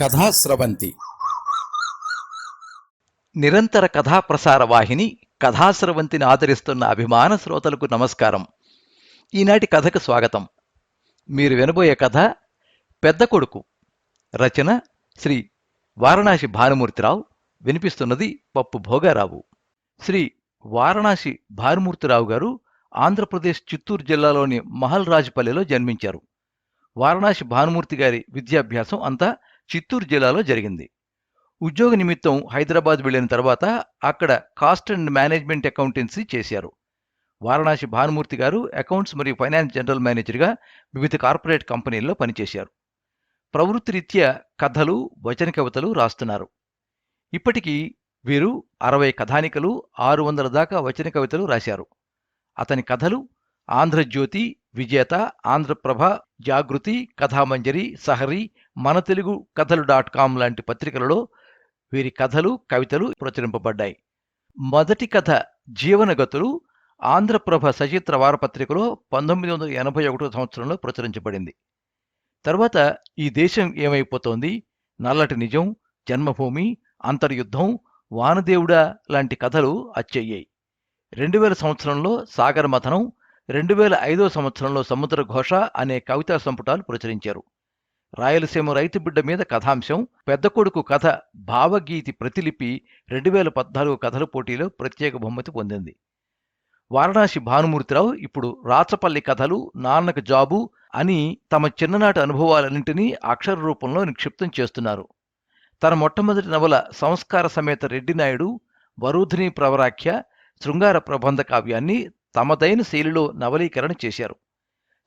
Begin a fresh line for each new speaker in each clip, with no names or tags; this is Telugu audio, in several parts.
కథాస్రవంతి
నిరంతర కథాప్రసార వాహిని కథాస్రవంతిని ఆదరిస్తున్న అభిమాన శ్రోతలకు నమస్కారం. ఈనాటి కథకు స్వాగతం. మీరు వినబోయే కథ పెద్ద కొడుకు రచన శ్రీ వారణాసి భానుమూర్తిరావు. వినిపిస్తున్నది పప్పు భోగారావు. శ్రీ వారణాసి భానుమూర్తిరావు గారు ఆంధ్రప్రదేశ్ చిత్తూరు జిల్లాలోని మహల్ రాజుపల్లెలో జన్మించారు. వారణాసి భానుమూర్తి గారి విద్యాభ్యాసం అంతా చిత్తూరు జిల్లాలో జరిగింది. ఉద్యోగ నిమిత్తం హైదరాబాద్ వెళ్ళిన తర్వాత అక్కడ కాస్ట్ అండ్ మేనేజ్మెంట్ అకౌంటెన్సీ చేశారు. వారణాసి భానుమూర్తి గారు అకౌంట్స్ మరియు ఫైనాన్స్ జనరల్ మేనేజర్గా వివిధ కార్పొరేట్ కంపెనీల్లో పనిచేశారు. ప్రవృత్తిరీత్యా కథలు వచన కవితలు రాస్తున్నారు. ఇప్పటికీ వీరు అరవై కథానికలు ఆరు వందల దాకా వచన కవితలు రాశారు. అతని కథలు ఆంధ్రజ్యోతి విజేత ఆంధ్రప్రభ జాగృతి కథామంజరి సహరి మన తెలుగు కథలు డాట్ కామ్ లాంటి పత్రికలలో వీరి కథలు కవితలు ప్రచురింపబడ్డాయి. మొదటి కథ జీవనగతులు ఆంధ్రప్రభ సచిత్ర వారపత్రికలో పంతొమ్మిది వందల ఎనభై ఒకటో సంవత్సరంలో ప్రచురించబడింది. తర్వాత ఈ దేశం ఏమైపోతోంది? నల్లటి నిజం జన్మభూమి అంతర్యుద్ధం వానదేవుడా లాంటి కథలు అచ్చయ్యాయి. రెండు వేల సంవత్సరంలో సాగర మథనం రెండు వేల ఐదో సంవత్సరంలో సముద్ర ఘోష అనే కవితా సంపుటాలు ప్రచురించారు. రాయలసీమ రైతు బిడ్డ మీద కథాంశం పెద్ద కొడుకు కథ భావగీతి ప్రతిలిపి రెండు వేల పద్నాలుగు కథల పోటీలో ప్రత్యేక బహుమతి పొందింది. వారణాసి భానుమూర్తిరావు ఇప్పుడు రాచపల్లి కథలు నాన్నకు జాబు అని తమ చిన్ననాటి అనుభవాలన్నింటినీ అక్షర రూపంలో నిక్షిప్తం చేస్తున్నారు. తన మొట్టమొదటి నవల సంస్కార సమేత రెడ్డినాయుడు వరుధిని ప్రవరాఖ్య శృంగార ప్రబంధ కావ్యాన్ని తమదైన శైలిలో నవలీకరణ చేశారు.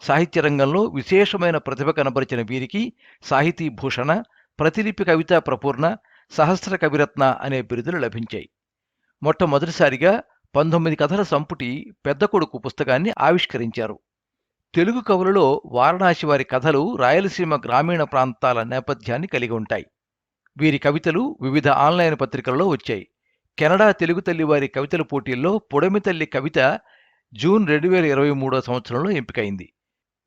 సాహిత్య రంగంలో విశేషమైన ప్రతిభ కనబరిచిన వీరికి సాహితీ భూషణ ప్రతిలిపి కవితా ప్రపూర్ణ సహస్ర కవిరత్న అనే బిరుదులు లభించాయి. మొట్టమొదటిసారిగా పంతొమ్మిది కథల సంపుటి పెద్ద కొడుకు పుస్తకాన్ని ఆవిష్కరించారు. తెలుగు కవులలో వారణాసి వారి కథలు రాయలసీమ గ్రామీణ ప్రాంతాల నేపథ్యాన్ని కలిగి ఉంటాయి. వీరి కవితలు వివిధ ఆన్లైన్ పత్రికల్లో వచ్చాయి. కెనడా తెలుగు తల్లి వారి కవితల పోటీల్లో పొడమి తల్లి కవిత జూన్ రెండు వేల ఇరవై మూడో సంవత్సరంలో ఎంపికైంది.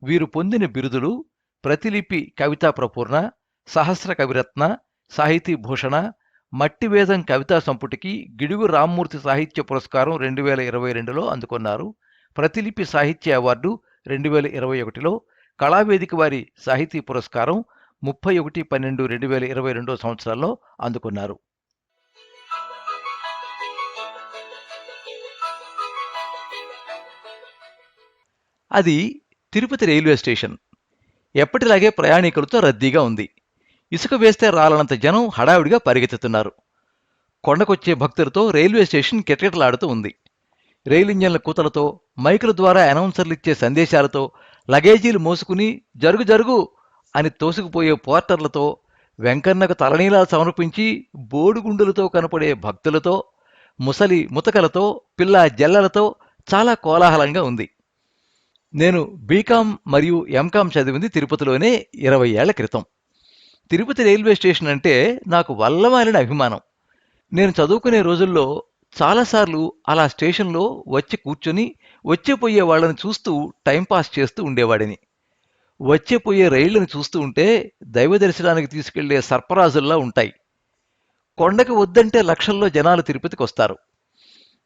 వీరు పొందిన బిరుదులు ప్రతిలిపి కవితా ప్రపూర్ణ సహస్ర కవిరత్న సాహితీ భూషణ మట్టివేదం కవితా సంపుటికి గిడుగు రామ్మూర్తి సాహిత్య పురస్కారం రెండు వేల ఇరవై రెండులో అందుకున్నారు. ప్రతిలిపి సాహిత్య అవార్డు రెండు వేల ఇరవై ఒకటిలో కళావేదిక వారి సాహితీ పురస్కారం ముప్పై ఒకటి పన్నెండు రెండు వేల ఇరవై రెండో సంవత్సరాల్లో అందుకున్నారు. అది తిరుపతి రైల్వే స్టేషన్. ఎప్పటిలాగే ప్రయాణికులతో రద్దీగా ఉంది. ఇసుక వేస్తే రాలనంత జనం హడావిడిగా పరిగెత్తుతున్నారు. కొండకొచ్చే భక్తులతో రైల్వే స్టేషన్ కిటకిటలాడుతూ ఉంది. రైలు ఇంజన్ల కూతలతో మైకుల ద్వారా అనౌన్సర్లు ఇచ్చే సందేశాలతో లగేజీలు మోసుకుని జరుగు జరుగు అని తోసుకుపోయే పోర్టర్లతో వెంకన్నకు తలనీలాలు సమర్పించి బోడుగుండులతో కనపడే భక్తులతో ముసలి ముతకలతో పిల్ల జల్లలతో చాలా కోలాహలంగా ఉంది. నేను బీకాం మరియు ఎంకాం చదివింది తిరుపతిలోనే ఇరవై ఏళ్ళ క్రితం. తిరుపతి రైల్వే స్టేషన్ అంటే నాకు వల్లమాలిన అభిమానం. నేను చదువుకునే రోజుల్లో చాలాసార్లు అలా స్టేషన్లో వచ్చి కూర్చొని వచ్చేపోయే వాళ్ళని చూస్తూ టైంపాస్ చేస్తూ ఉండేవాడిని. వచ్చేపోయే రైళ్ళను చూస్తూ ఉంటే దైవ దర్శనానికి తీసుకెళ్ళే సర్పరాజుల్లా ఉంటాయి. కొండకు వద్దంటే లక్షల్లో జనాలు తిరుపతికి వస్తారు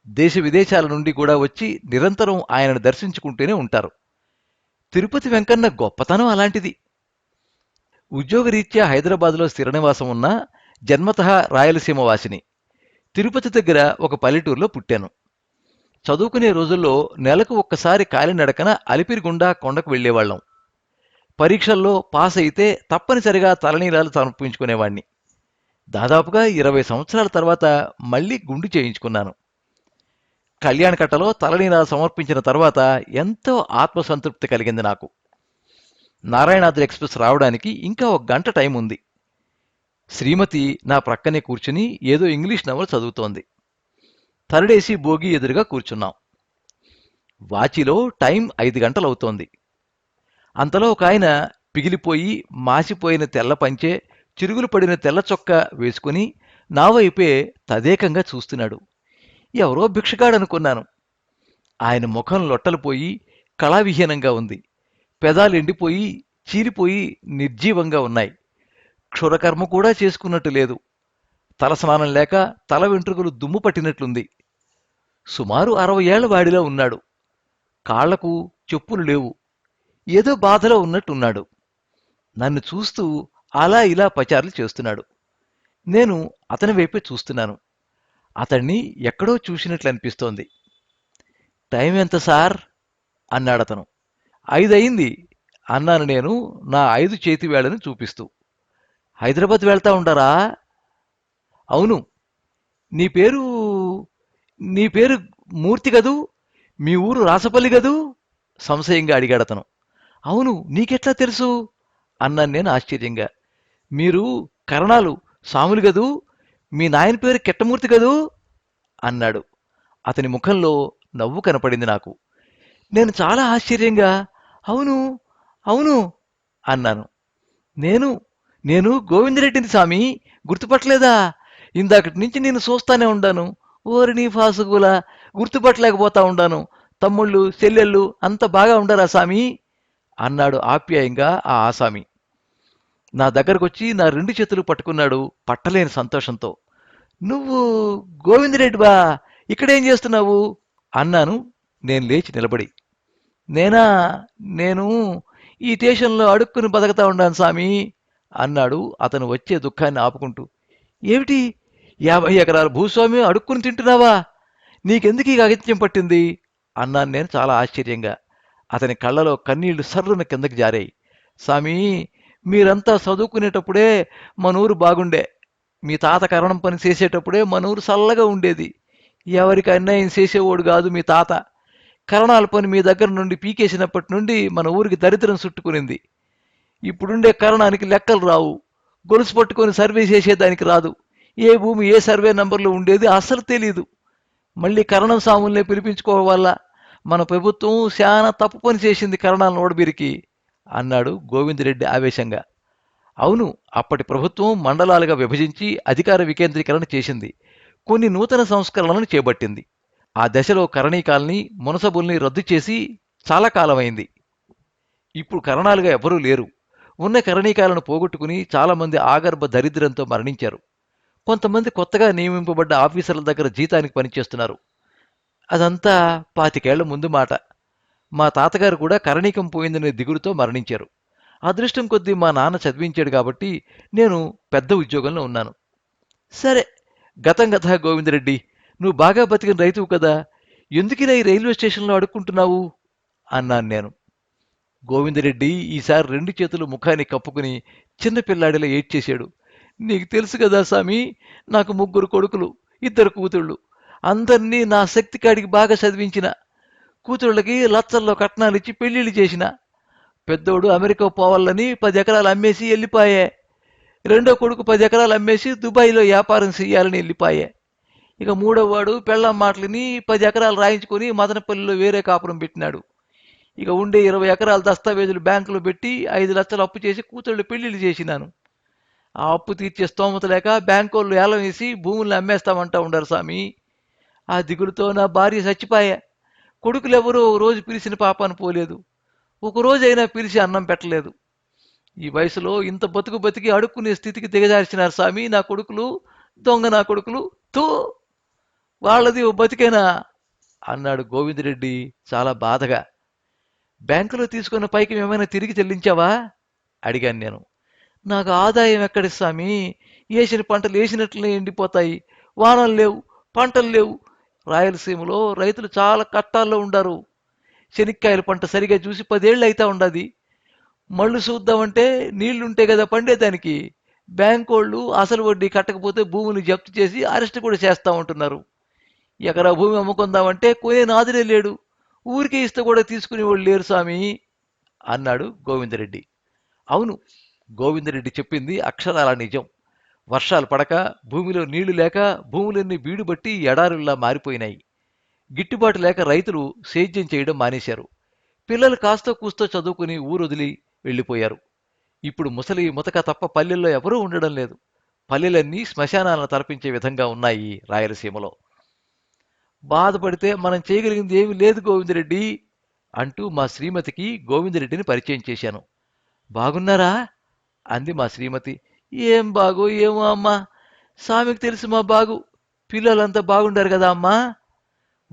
దేశ విదేశాల నుండి కూడా వచ్చి నిరంతరం ఆయనను దర్శించుకుంటూనే ఉంటారు. తిరుపతి వెంకన్న గొప్పతనం అలాంటిది. ఉద్యోగరీత్యా హైదరాబాద్లో స్థిర నివాసం ఉన్న జన్మత రాయలసీమ వాసిని. తిరుపతి దగ్గర ఒక పల్లెటూరులో పుట్టాను. చదువుకునే రోజుల్లో నెలకు ఒక్కసారి కాలినడకన అలిపిరిగుండా కొండకు వెళ్ళేవాళ్ళం పరీక్షల్లో పాస్ అయితే తప్పనిసరిగా తలనీలాలు సమర్పించుకునేవాణ్ణి. దాదాపుగా ఇరవై సంవత్సరాల తర్వాత మళ్ళీ గుండు చేయించుకున్నాను. కళ్యాణకట్టలో తలనీలాలు సమర్పించిన తర్వాత ఎంతో ఆత్మసంతృప్తి కలిగింది నాకు. నారాయణాద్రి ఎక్స్ప్రెస్ రావడానికి ఇంకా ఒక గంట టైం ఉంది. శ్రీమతి నా ప్రక్కనే కూర్చుని ఏదో ఇంగ్లీష్ నవల చదువుతోంది. తరడేసి భోగి ఎదురుగా కూర్చున్నాం. వాచిలో టైం ఐదు గంటలవుతోంది. అంతలో ఒక ఆయన పిగిలిపోయి మాసిపోయిన తెల్ల పంచే చిరుగులు పడిన తెల్ల చొక్క వేసుకుని నా వైపే తదేకంగా చూస్తున్నాడు. ఎవరో భిక్షగాడనుకున్నాను. ఆయన ముఖం లొట్టలు పోయి కళావిహీనంగా ఉంది. పెదాలు ఎండిపోయి చీలిపోయి నిర్జీవంగా ఉన్నాయి. క్షురకర్మ కూడా చేసుకున్నట్టు లేదు. తలస్నానం లేక తల వెంట్రుకలు దుమ్ము పట్టినట్లుంది. సుమారు అరవై ఏళ్ళ వాడిలా ఉన్నాడు. కాళ్ళకు చెప్పులు లేవు. ఏదో బాధలో ఉన్నట్టున్నాడు. నన్ను చూస్తూ అలా ఇలా పచారులు చేస్తున్నాడు. నేను అతని వైపే చూస్తున్నాను. అతన్ని ఎక్కడో చూసినట్లు అనిపిస్తోంది. టైం ఎంత సార్? అన్నాడు అతను. ఐదు ఐదయింది అన్నాను నేను నా ఐదు చేతి వేళను చూపిస్తూ. హైదరాబాద్ వెళ్తా ఉండరా? అవును. నీ పేరు నీ పేరు మూర్తి కదూ? మీ ఊరు రాసపల్లి కదూ? సంశయంగా అడిగాడతను అవును నీకెట్లా తెలుసు? అన్నాను నేను ఆశ్చర్యంగా. మీరు కరణాలు సాములు కదూ? మీ నాయన పేరు కెట్టమూర్తి కదూ? అన్నాడు. అతని ముఖంలో నవ్వు కనపడింది నాకు. నేను చాలా ఆశ్చర్యంగా అవును అవును అన్నాను. నేను నేను గోవిందరెడ్డిని స్వామి గుర్తుపట్టలేదా? ఇందాకటి నుంచి నేను చూస్తానే ఉండాను. ఓరిని ఫాసుగుల గుర్తుపట్టలేకపోతా ఉండాను. తమ్ముళ్ళు చెల్లెళ్ళు అంత బాగా ఉండరా స్వామి అన్నాడు ఆప్యాయంగా ఆ ఆసామి. నా దగ్గరకొచ్చి నా రెండు చేతులు పట్టుకున్నాడు పట్టలేని సంతోషంతో. నువ్వు గోవిందరెడ్డి బా ఇక్కడేం చేస్తున్నావు? అన్నాను. నేను లేచి నిలబడి. నేనా? నేను ఈ దేశంలో అడుక్కుని బతకతా ఉండాను స్వామి అన్నాడు అతను వచ్చే దుఃఖాన్ని ఆపుకుంటూ. ఏమిటి? యాభై ఎకరాల భూస్వామి అడుక్కుని తింటున్నావా? నీకెందుకు ఈ అగత్యం పట్టింది? అన్నాను నేను చాలా ఆశ్చర్యంగా. అతని కళ్ళలో కన్నీళ్ళు సర్రున కిందకి జారాయి. స్వామి మీరంతా చదువుకునేటప్పుడే మన ఊరు బాగుండే. మీ తాత కరణం పని చేసేటప్పుడే మన ఊరు చల్లగా ఉండేది. ఎవరికి అన్యాయం చేసేవాడు కాదు మీ తాత. కరణాల పని మీ దగ్గర నుండి పీకేసినప్పటి నుండి మన ఊరికి దరిద్రం చుట్టుకునింది. ఇప్పుడుండే కరణానికి లెక్కలు రావు. గొలుసు పట్టుకొని సర్వే చేసేదానికి రాదు. ఏ భూమి ఏ సర్వే నంబర్లో ఉండేది అస్సలు తెలీదు. మళ్ళీ కరణం సాముల్నే పిలిపించుకోవడం వల్ల మన ప్రభుత్వం చాలా తప్పు పని చేసింది కరణాలను నోడబిరికి. అన్నాడు గోవిందరెడ్డి ఆవేశంగా. అవును అప్పటి ప్రభుత్వం మండలాలుగా విభజించి అధికార వికేంద్రీకరణ చేసింది. కొన్ని నూతన సంస్కరణలను చేపట్టింది. ఆ దశలో కరణీకాల్ని మునసబుల్ని రద్దు చేసి చాలా కాలమైంది. ఇప్పుడు కరణాలుగా ఎవరూ లేరు. ఉన్న కరణీకాలను పోగొట్టుకుని చాలామంది ఆగర్భ దరిద్రంతో మరణించారు. కొంతమంది కొత్తగా నియమింపబడ్డ ఆఫీసర్ల దగ్గర జీతానికి పనిచేస్తున్నారు. అదంతా పాతికేళ్ళ ముందు మాట. మా తాతగారు కూడా కరణీకం పోయిందనే దిగులుతో మరణించారు. అదృష్టం కొద్దీ మా నాన్న చదివించాడు కాబట్టి నేను పెద్ద ఉద్యోగంలో ఉన్నాను. సరే గతం గత గోవిందరెడ్డి నువ్వు బాగా బతికిన రైతువు కదా ఎందుకిలా ఈ రైల్వే స్టేషన్లో అడుక్కుంటున్నావు? అన్నాను నేను. గోవిందరెడ్డి ఈసారి రెండు చేతులు ముఖాన్ని కప్పుకుని చిన్నపిల్లాడిలా ఏడ్చేశాడు. నీకు తెలుసు కదా స్వామి నాకు ముగ్గురు కొడుకులు ఇద్దరు కూతుళ్ళు. అందరినీ నా శక్తి కాడికి బాగా చదివించిన కూతుళ్ళకి లచ్చల్లో కట్నాలు ఇచ్చి పెళ్ళిళ్ళు చేసిన పెద్దోడు అమెరికా పోవాలని పది ఎకరాలు అమ్మేసి వెళ్ళిపోయే. రెండో కొడుకు పది ఎకరాలు అమ్మేసి దుబాయ్లో వ్యాపారం చేయాలని వెళ్ళిపోయే. ఇక మూడో వాడు పెళ్ళం మాటలని పది ఎకరాలు రాయించుకొని మదనపల్లిలో వేరే కాపురం పెట్టినాడు. ఇక ఉండే ఇరవై ఎకరాల దస్తావేజులు బ్యాంకులో పెట్టి ఐదు లక్షలు అప్పు చేసి కూతుళ్ళు పెళ్ళిళ్ళు చేసినాను. ఆ అప్పు తీర్చే స్తోమత లేక బ్యాంకు వాళ్ళు ఏలం వేసి భూముల్ని అమ్మేస్తామంటా ఉండరు స్వామి. ఆ దిగులుతో నా భార్య చచ్చిపాయే. కొడుకులు ఎవరో రోజు పిలిచిన పాపాను పోలేదు. ఒక అయినా పిలిచి అన్నం పెట్టలేదు. ఈ వయసులో ఇంత బతుకు బతికి అడుక్కునే స్థితికి దిగజార్చినారు స్వామి. నా కొడుకులు దొంగ నా కొడుకులు తో వాళ్ళది ఓ బతికేనా? అన్నాడు గోవిందరెడ్డి చాలా బాధగా. బ్యాంకులో తీసుకున్న పైకి ఏమైనా తిరిగి చెల్లించావా? అడిగాను నేను. నాకు ఆదాయం ఎక్కడి స్వామి? వేసిన పంటలు వేసినట్లే ఎండిపోతాయి. వానలు లేవు పంటలు లేవు రాయలసీమలో రైతులు చాలా కష్టాల్లో ఉండారు. శనిక్కాయల పంట సరిగా చూసి పదేళ్ళు అయితా ఉండదు. మళ్ళు చూద్దామంటే నీళ్ళుంటే కదా పండేదానికి. బ్యాంక్ వాళ్ళు అసలు వడ్డీ కట్టకపోతే భూములు జప్తు చేసి అరెస్ట్ కూడా చేస్తూ ఉంటున్నారు. ఎకరా భూమి అమ్ముకుందామంటే కొనే నాదులే లేడు. ఊరికే ఇస్తే కూడా తీసుకునేవాళ్ళు లేరు స్వామి అన్నాడు గోవిందరెడ్డి. అవును గోవిందరెడ్డి చెప్పింది అక్షరాల నిజం. వర్షాలు పడక భూమిలో నీళ్ళు లేక భూములన్నీ బీడుబట్టి ఎడారుల్లా మారిపోయినాయి. గిట్టుబాటు లేక రైతులు సేద్యం చేయడం మానేశారు. పిల్లలు కాస్తో కూస్తో చదువుకుని ఊరొదిలి వెళ్ళిపోయారు. ఇప్పుడు ముసలి ముతక తప్ప పల్లెల్లో ఎవరూ ఉండడం లేదు. పల్లెలన్నీ శ్మశానాలను తలపించే విధంగా ఉన్నాయి రాయలసీమలో. బాధపడితే మనం చేయగలిగింది ఏమీ లేదు గోవిందరెడ్డి అంటూ మా శ్రీమతికి గోవిందరెడ్డిని పరిచయం చేశాను. బాగున్నారా? అంది మా శ్రీమతి. ఏం బాగు ఏమో అమ్మా. స్వామికి తెలుసు మా బాగు. పిల్లలంతా బాగుండారు కదా అమ్మా.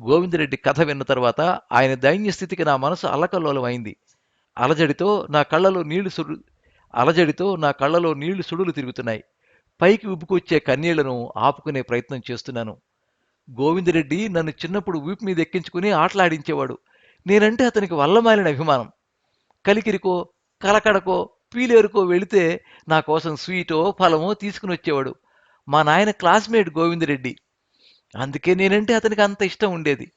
గోవిందరెడ్డి కథ విన్న తర్వాత ఆయన దైన్య స్థితికి నా మనసు అల్లకల్లోలం అలజడితో నా కళ్ళలో నీళ్ళు సుడు అలజడితో నా కళ్ళలో నీళ్ళు సుడులు తిరుగుతున్నాయి. పైకి ఉబ్బుకొచ్చే కన్నీళ్ళను ఆపుకునే ప్రయత్నం చేస్తున్నాను. గోవిందరెడ్డి నన్ను చిన్నప్పుడు వీపు మీద ఎక్కించుకుని ఆటలాడించేవాడు. నేనంటే అతనికి వల్లమాలిన అభిమానం. కలికిరికో కలకడకో పీలేరుకో వెళితే నా కోసం స్వీటో ఫలమో తీసుకుని వచ్చేవాడు. మా నాయన క్లాస్మేట్ గోవిందరెడ్డి. అందుకే నేనంటే అతనికి అంత ఇష్టం ఉండేది.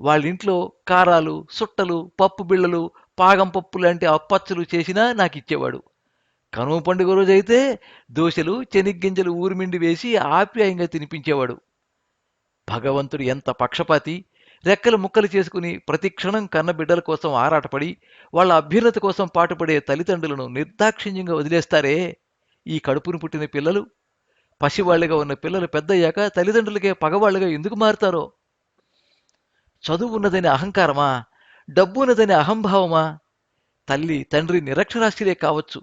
వాళ్ళ ఇంట్లో కారాలు సుట్టలు పప్పు బిళ్ళలు పాగం పప్పు లాంటి అప్పచ్చులు చేసినా నాకు ఇచ్చేవాడు కనుమ పండుగ రోజైతే దోశలు చెనిగ్గింజలు ఊరిమిండి వేసి ఆప్యాయంగా తినిపించేవాడు. భగవంతుడు ఎంత పక్షపాతి రెక్కలు ముక్కలు చేసుకుని ప్రతి క్షణం కన్న బిడ్డల కోసం ఆరాటపడి వాళ్ళ అభ్యున్నత కోసం పాటుపడే తల్లిదండ్రులను నిర్దాక్షిణ్యంగా వదిలేస్తారే ఈ కడుపును పుట్టిన పిల్లలు? పసివాళ్ళుగా ఉన్న పిల్లలు పెద్దయ్యాక తల్లిదండ్రులకే పగవాళ్ళుగా ఎందుకు మారుతారో? చదువు ఉన్నదని అహంకారమా? డబ్బు ఉన్నదని అహంభావమా? తల్లి తండ్రి నిరక్షరాస్యులే కావచ్చు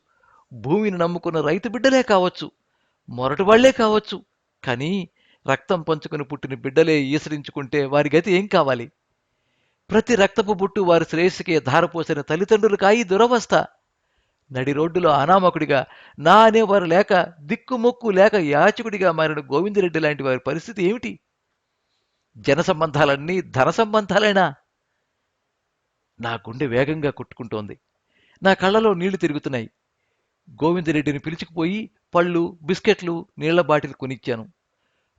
భూమిని నమ్ముకున్న రైతు బిడ్డలే కావచ్చు మొరటి వాళ్ళే కావచ్చు కానీ రక్తం పంచుకుని పుట్టిన బిడ్డలే ఈసరించుకుంటే వారి గతి ఏం కావాలి? ప్రతి రక్తపు బుట్టు వారి శ్రేయస్సుకే ధారపోసిన తల్లిదండ్రులకు ఈ దురవస్థ. నడి రోడ్డులో అనామకుడిగా నా అనేవారు లేక దిక్కుమొక్కు లేక యాచకుడిగా మారిన గోవిందరెడ్డి లాంటి వారి పరిస్థితి ఏమిటి? జన సంబంధాలన్నీ ధన సంబంధాలైనా? నా గుండె వేగంగా కొట్టుకుంటోంది. నా కళ్ళలో నీళ్ళు తిరుగుతున్నాయి. గోవిందరెడ్డిని పిలుచుకుపోయి పళ్ళు బిస్కెట్లు నీళ్ళ బాటిల్ కొనిచ్చాను.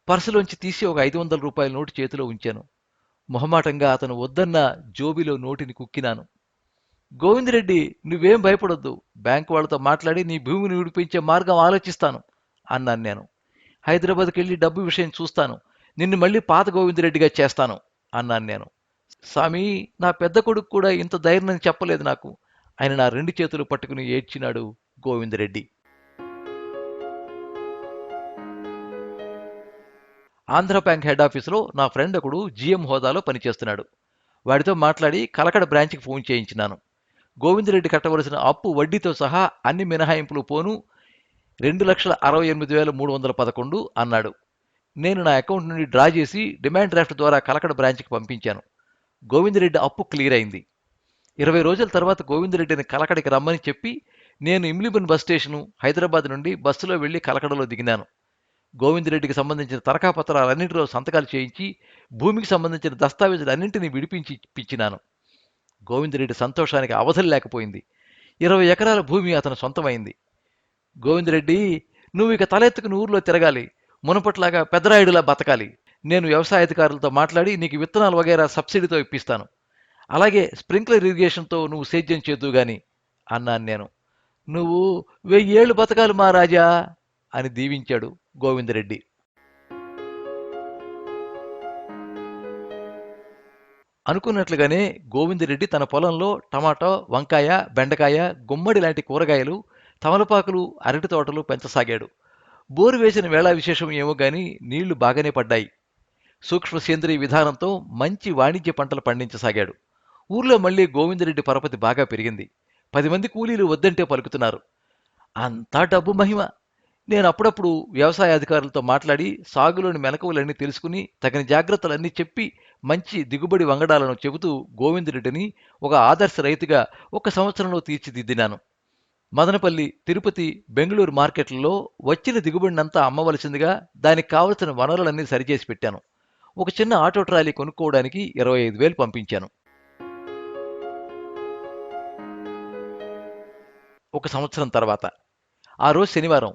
పర్సులోంచి తీసి ఒక ఐదు వందల రూపాయల నోటు చేతిలో ఉంచాను. మొహమాటంగా అతను వద్దన్న జోబిలో నోటిని కుక్కినాను. గోవిందరెడ్డి నువ్వేం భయపడొద్దు. బ్యాంకు వాళ్ళతో మాట్లాడి నీ భూమిని విడిపించే మార్గం ఆలోచిస్తాను అన్నాను నేను. హైదరాబాద్కి వెళ్ళి డబ్బు విషయం చూస్తాను. నిన్ను మళ్ళీ పాత గోవిందరెడ్డిగా చేస్తాను అన్నాను నేను. స్వామి నా పెద్ద కొడుకు కూడా ఇంత ధైర్యం చెప్పలేదు నాకు. ఆయన నా రెండు చేతులు పట్టుకుని ఏడ్చినాడు గోవిందరెడ్డి. ఆంధ్ర బ్యాంక్ హెడ్ ఆఫీసులో నా ఫ్రెండ్ ఒకడు జీఎం హోదాలో పనిచేస్తున్నాడు. వాడితో మాట్లాడి కలకడ బ్రాంచ్కి ఫోన్ చేయించినాను. గోవిందరెడ్డి కట్టవలసిన అప్పు వడ్డీతో సహా అన్ని మినహాయింపులు పోను రెండు లక్షల అరవై ఎనిమిది వేల మూడు వందల పదకొండు అన్నాడు. నేను నా అకౌంట్ నుండి డ్రా చేసి డిమాండ్ డ్రాఫ్ట్ ద్వారా కలకడ బ్రాంచ్కి పంపించాను. గోవిందరెడ్డి అప్పు క్లియర్ అయింది. ఇరవై రోజుల తర్వాత గోవిందరెడ్డిని కలకడికి రమ్మని చెప్పి నేను ఇమ్లిబన్ బస్ స్టేషను హైదరాబాద్ నుండి బస్సులో వెళ్ళి కలకడలో దిగినాను. గోవిందరెడ్డికి సంబంధించిన తనఖా పత్రాలన్నింటిలో సంతకాలు చేయించి భూమికి సంబంధించిన దస్తావేజులన్నింటినీ విడిపించి పిచ్చినాను గోవిందరెడ్డి సంతోషానికి అవధులు లేకపోయింది. ఇరవై ఎకరాల భూమి అతను సొంతమైంది. గోవిందరెడ్డి నువ్వు ఇక తలెత్తుకుని ఊర్లో తిరగాలి. మునపట్లాగా పెద్దరాయుడులా బతకాలి. నేను వ్యవసాయ అధికారులతో మాట్లాడి నీకు విత్తనాలు వగేరా సబ్సిడీతో ఇప్పిస్తాను. అలాగే స్ప్రింక్లర్ ఇరిగేషన్తో నువ్వు సేద్యం చేద్దు గాని అన్నాను నేను. నువ్వు వెయ్యేళ్ళు బతకాలి మా రాజా. అని దీవించాడు గోవిందరెడ్డి. అనుకున్నట్లుగానే గోవిందరెడ్డి తన పొలంలో టమాటో వంకాయ బెండకాయ గుమ్మడి లాంటి కూరగాయలు తమలపాకులు అరటి తోటలు పెంచసాగాడు. బోరు వేసిన వేళ విశేషం ఏమో గాని నీళ్ళు బాగానే పడ్డాయి. సూక్ష్మ సేంద్రీయ విధానంతో మంచి వాణిజ్య పంటలు పండించసాగాడు. ఊర్లో మళ్ళీ గోవిందరెడ్డి పరపతి బాగా పెరిగింది. పది మంది కూలీలు వద్దంటే పలుకుతున్నారు. అంతా డబ్బు మహిమ. నేను అప్పుడప్పుడు వ్యవసాయ అధికారులతో మాట్లాడి సాగులోని మెలకువలన్నీ తెలుసుకుని తగిన జాగ్రత్తలన్నీ చెప్పి మంచి దిగుబడి వంగడాలను చెబుతూ గోవిందరెడ్డిని ఒక ఆదర్శ రైతుగా ఒక సంవత్సరంలో తీర్చిదిద్దినాను. మదనపల్లి తిరుపతి బెంగళూరు మార్కెట్లలో వచ్చిన దిగుబడినంతా అమ్మవలసిందిగా దానికి కావలసిన వనరులన్నీ సరిచేసి పెట్టాను. ఒక చిన్న ఆటో ట్రాలీ కొనుక్కోవడానికి ఇరవై ఐదు వేలు పంపించాను. ఒక సంవత్సరం తర్వాత. ఆ రోజు శనివారం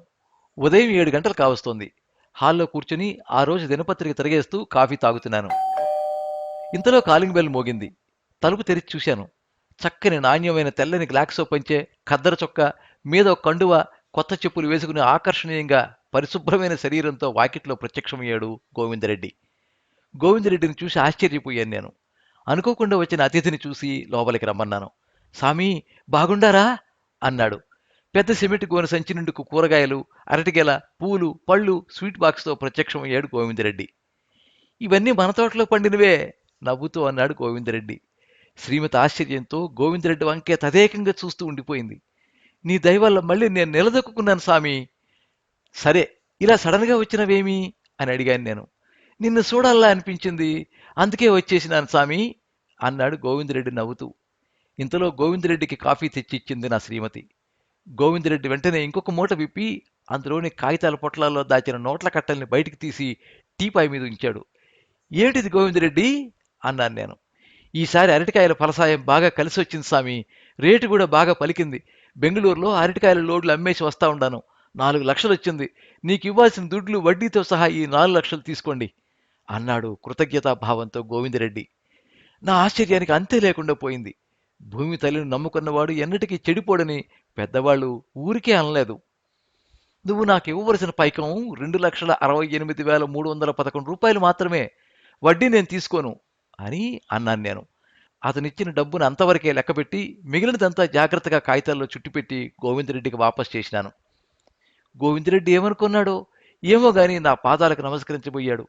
ఉదయం ఏడు గంటలు కావస్తోంది. హాల్లో కూర్చుని ఆ రోజు దినపత్రిక తిరిగేస్తూ కాఫీ తాగుతున్నాను. ఇంతలో కాలింగ్ బెల్ మోగింది. తలుపు తెరిచి చూశాను. చక్కని నాణ్యమైన తెల్లని గ్లాక్సో పంచే ఖద్దర చొక్క మీద ఒక కండువ కొత్త చెప్పులు వేసుకుని ఆకర్షణీయంగా పరిశుభ్రమైన శరీరంతో వాకిట్లో ప్రత్యక్షమయ్యాడు గోవిందరెడ్డి. గోవిందరెడ్డిని చూసి ఆశ్చర్యపోయాను నేను. అనుకోకుండా వచ్చిన అతిథిని చూసి లోపలికి రమ్మన్నాను. సామీ బాగుండారా? అన్నాడు. పెద్ద సిమెంట్ గోన సంచి నుండి కూరగాయలు అరటిగెల పూలు పళ్ళు స్వీట్ బాక్స్తో ప్రత్యక్షమయ్యాడు గోవిందరెడ్డి. ఇవన్నీ మన తోటలో పండినవే నవ్వుతూ అన్నాడు గోవిందరెడ్డి. శ్రీమతి ఆశ్చర్యంతో గోవిందరెడ్డి వంకే తదేకంగా చూస్తూ ఉండిపోయింది. నీ దయవల్ల మళ్ళీ నేను నిలదొక్కున్నాను స్వామి సరే ఇలా సడన్గా వచ్చినవేమి? అని అడిగాను నేను. నిన్ను చూడాలా అనిపించింది. అందుకే వచ్చేసినాను స్వామి అన్నాడు గోవిందరెడ్డి నవ్వుతూ. ఇంతలో గోవిందరెడ్డికి కాఫీ తెచ్చిచ్చింది నా శ్రీమతి. గోవిందరెడ్డి వెంటనే ఇంకొక మూట విప్పి అందులోని కాగితాల పొట్లాల్లో దాచిన నోట్ల కట్టల్ని బయటికి తీసి టీపాయ్ మీద ఉంచాడు. ఏమిటిది గోవిందరెడ్డి? అన్నాను నేను. ఈసారి అరటికాయల ఫలసాయం బాగా కలిసి వచ్చింది స్వామి రేటు కూడా బాగా పలికింది. బెంగళూరులో అరటికాయల లోడ్లు అమ్మేసి వస్తా ఉండాను. నాలుగు లక్షలు వచ్చింది నీకు ఇవ్వాల్సిన దుడ్లు వడ్డీతో సహా ఈ నాలుగు లక్షలు తీసుకోండి. అన్నాడు కృతజ్ఞతాభావంతో గోవిందరెడ్డి. నా ఆశ్చర్యానికి అంతే లేకుండా పోయింది. భూమి తల్లిని నమ్ముకున్నవాడు ఎన్నటికీ చెడిపోడని పెద్దవాళ్ళు ఊరికే అనలేదు. నువ్వు నాకు ఇవ్వవలసిన పైకం రెండు లక్షల అరవై ఎనిమిది వేల మూడు వందల పదకొండు రూపాయలు మాత్రమే. వడ్డీ నేను తీసుకోను అని అన్నాను నేను. అతనిచ్చిన డబ్బును అంతవరకే లెక్కపెట్టి మిగిలినదంతా జాగ్రత్తగా కాగితాల్లో చుట్టిపెట్టి గోవిందరెడ్డికి వాపస్ చేసినాను. గోవిందరెడ్డి ఏమనుకున్నాడో? ఏమో గాని నా పాదాలకు నమస్కరించబోయాడు.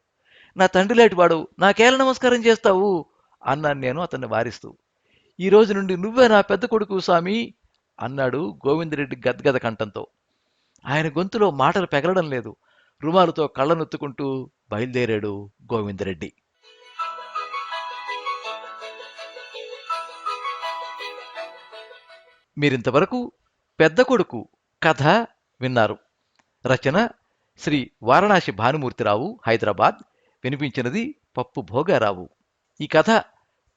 నా తండ్రి లాంటివాడు నాకేలా నమస్కారం చేస్తావు? అన్నాను నేను అతన్ని వారిస్తూ. ఈ రోజు నుండి నువ్వే నా పెద్ద కొడుకు స్వామి అన్నాడు గోవిందరెడ్డి గద్గద కంఠంతో. ఆయన గొంతులో మాటలు పెగలడం లేదు. రుమాలుతో కళ్ళనొత్తుకుంటూ బయలుదేరాడు గోవిందరెడ్డి. మీరింతవరకు పెద్ద కొడుకు కథ విన్నారు. రచన శ్రీ వారణాసి భానుమూర్తిరావు హైదరాబాద్. వినిపించినది పప్పు భోగారావు. ఈ కథ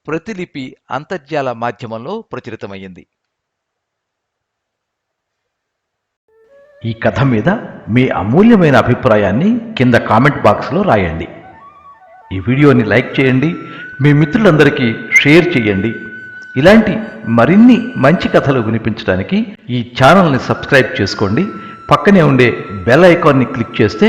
ప్రతిలిపి అంతర్జాల మాధ్యమంలో ప్రచురితమైంది ఈ కథ మీద మీ అమూల్యమైన అభిప్రాయాన్ని కింద కామెంట్ బాక్స్లో రాయండి. ఈ వీడియోని లైక్ చేయండి మీ మిత్రులందరికీ షేర్ చేయండి. ఇలాంటి మరిన్ని మంచి కథలు వినిపించడానికి ఈ ఛానల్ని సబ్స్క్రైబ్ చేసుకోండి. పక్కనే ఉండే బెల్ ఐకాన్ని క్లిక్ చేస్తే